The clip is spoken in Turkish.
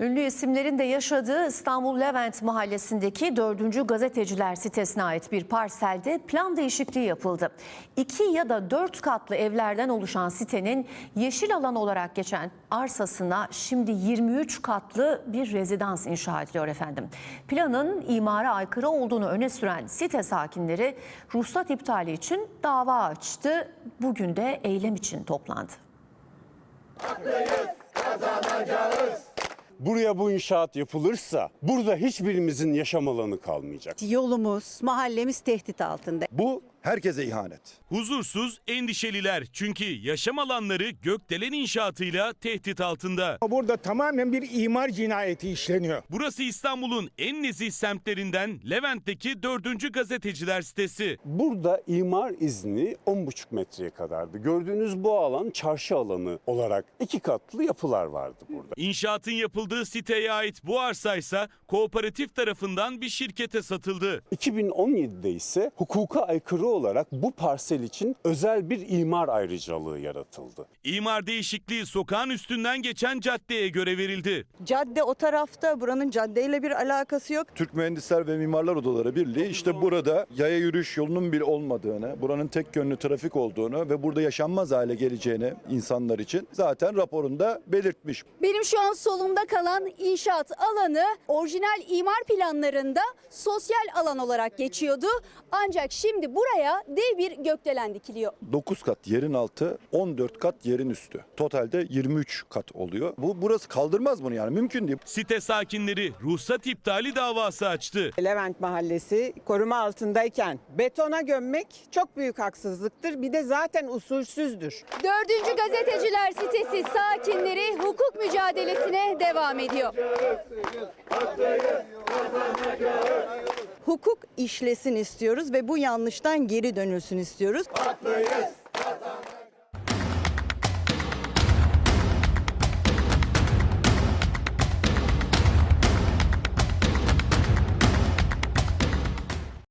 Ünlü isimlerin de yaşadığı İstanbul Levent mahallesindeki 4. gazeteciler sitesine ait bir parselde plan değişikliği yapıldı. İki ya da dört katlı evlerden oluşan sitenin yeşil alan olarak geçen arsasına şimdi 23 katlı bir rezidans inşa ediliyor efendim. Planın imara aykırı olduğunu öne süren site sakinleri ruhsat iptali için dava açtı. Bugün de eylem için toplandı. Buraya bu inşaat yapılırsa burada hiçbirimizin yaşam alanı kalmayacak. Yolumuz, mahallemiz tehdit altında. Bu herkese ihanet. Huzursuz, endişeliler çünkü yaşam alanları gökdelen inşaatıyla tehdit altında. Burada tamamen bir imar cinayeti işleniyor. Burası İstanbul'un en nezih semtlerinden Levent'teki 4. gazeteciler sitesi. Burada imar izni 10,5 metreye kadardı. Gördüğünüz bu alan çarşı alanı olarak iki katlı yapılar vardı burada. İnşaatın yapıldığı siteye ait bu arsa ise kooperatif tarafından bir şirkete satıldı. 2017'de ise hukuka aykırı olarak bu parsel için özel bir imar ayrıcalığı yaratıldı. İmar değişikliği sokağın üstünden geçen caddeye göre verildi. Cadde o tarafta, buranın caddeyle bir alakası yok. Türk Mühendisler ve Mimarlar Odaları Birliği işte burada yaya yürüyüş yolunun bile olmadığını, buranın tek yönlü trafik olduğunu ve burada yaşanmaz hale geleceğini insanlar için zaten raporunda belirtmiş. Benim şu an solumda kalan inşaat alanı orijinal imar planlarında sosyal alan olarak geçiyordu. Ancak şimdi buraya dev bir gökdelen dikiliyor. 9 kat yerin altı, 14 kat yerin üstü. Totalde 23 kat oluyor. Bu burası kaldırmaz bunu yani mümkün değil. Site sakinleri ruhsat iptali davası açtı. Levent Mahallesi koruma altındayken betona gömmek çok büyük haksızlıktır. Bir de zaten usulsüzdür. Dördüncü gazeteciler sitesi sakinleri hukuk mücadelesine devam ediyor. Hukuk işlesin istiyoruz ve bu yanlıştan geri dönülsün istiyoruz. Haklıyız.